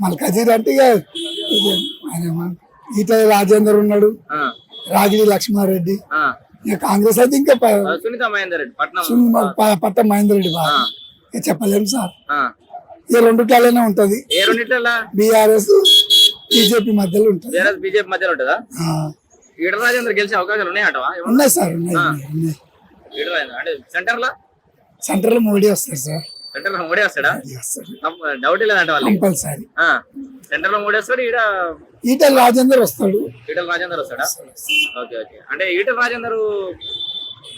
మల్కాజీర్ అంటే ఇక ఈటల రాజేందర్ ఉన్నాడు ఆ, రాగిడి లక్ష్మారెడ్డి కాంగ్రెస్ అయితే ఇంకా సునీత మహేందర్ రెడ్డి పట్నం పట్ట మహేందర్ రెడ్డి బాగా చెప్పలేము సార్. ఈ రెండుటాలనే ఉంటది. బీఆర్ఎస్ బీజేపీ మధ్యలో ఉంటది. బీజేపీ మధ్యలో ఉంటుందా? ఈటల రాజేందర్ గెలిచే అవకాశాలు? ఉన్నాయి సార్ ఉన్నాయి సెంటర్లో సెంటర్లో మోడీ వస్తారు సార్. సెంటర్లో మోడీ వస్తాడా డౌట్ లేదంట వాళ్ళకి. కంపల్సరీ. సెంటర్లో మోడీ వస్తాడు ఈడ ఈటల రాజేందర్ వస్తాడు. ఈటల రాజేందర్ వస్తాడా? Okay okay. అంటే ఈటల రాజేందర్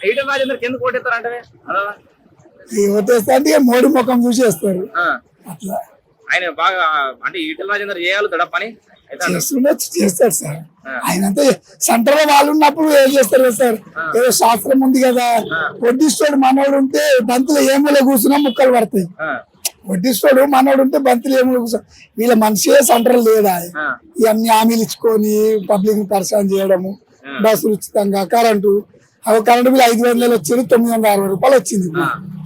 ఈటల రాజేందర్ ఎందుకు ఓటేస్తారంటే అదా ఈ ఓటేస్తా అంటే ఇక మోడీ ముఖం చూసి వేస్తారు ఆ, అట్లా. ఆయన బాగా అంటే ఈటల రాజేందర్ చేయగలుగుతాడా పని. అయితే అంటారు. చేస్తుండొచ్చు చేస్తారు సార్. ఆ. ఆయన అంతా సెంటర్లో వాళ్ళు ఉన్నప్పుడు ఏం చేస్తారు కదా సార్? ఏదో శాస్త్రం ఉంది కదా. వడ్డిస్తాడు మనోడు ఉంటే బంతులు ఏమూల కూర్చున్నా ముక్కలు పడతాయి. వడ్డిస్తాడు మనోడు ఉంటే బంతులు ఏమూల కూర్చో వీళ్ళ మనిషే సెంటర్ లేడా. ఇవన్నీ హామీలు ఇచ్చుకొని పబ్లిక్ని పరిచయం చేయడము బస్సులు ఉచితంగా కరెంటు. అవి కరెంటు బిల్ ఐదు వందలు వచ్చింది తొమ్మిది వందల అరవై రూపాయలు వచ్చింది.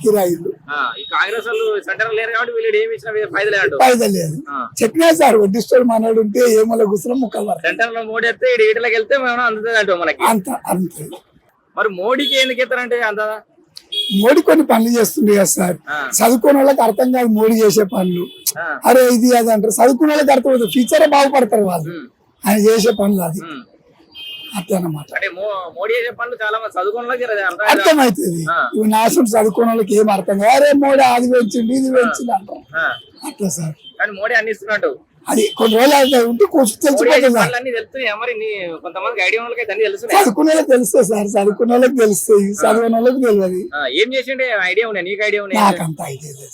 కిరాయిలు. ఈ కాంగ్రెస్ వాళ్ళు సెంటర్ లేరు కాబట్టి వీళ్ళు ఏమి ఇచ్చినా ఫైదా లేదు. పైదలు లేదు. చెప్పినా సార్ వడ్డిస్తాడు మనోడు ఉంటే ఏమూల కూర్చున్నా ముక్కలు సెంటర్లో మోడీ వస్తే ఈడ ఈటలకు వెళ్తే మనం అందుతుంది అంటాం మనకి? అంత అంతే. మరి మోడీకి ఎందుకు ఎత్తారంటే అంత? మోడీ కొన్ని పనులు చేస్తుండే కదా సార్. చదువుకున్న వాళ్ళకి అర్థం కాదు మోడీ చేసే పనులు. అరే ఇది అది అంటారు. చదువుకున్న వాళ్ళకి అర్థం అవుతుంది ఫ్యూచర్ బాగుపడతారు వాళ్ళు. ఆయన చేసే పనులు అది. ఉమ్. అట్లా అన్నమాట. అంటే మో- మోడీ చేసే పనులు చాలా మంది చదువుకున్న వాళ్ళకి అది అర్థం కాదు. అర్థమవుతుంది. ఇవి నాశనం చదువుకున్న వాళ్ళకి ఏం అర్థం అరే మోడీ అది పెంచిండు ఇది అంటాం. ఆ, అట్లా సార్. కానీ మోడీ అన్ని అది కొన్ని రోజులు ఉంటే చేసే తెలిసిపోతుంది చదువుకున్న వాళ్ళకి తెలుస్తుంది సార్. చదువుకున్న వాళ్ళకి తెలుస్తాయి. చదువుకున్న వాళ్ళకి తెలియదు. ఏం చేసిండే? ఐడియా ఉన్నాయి. నీకు ఐడియా ఉన్నాయి? నాకంత ఐడియా లేదు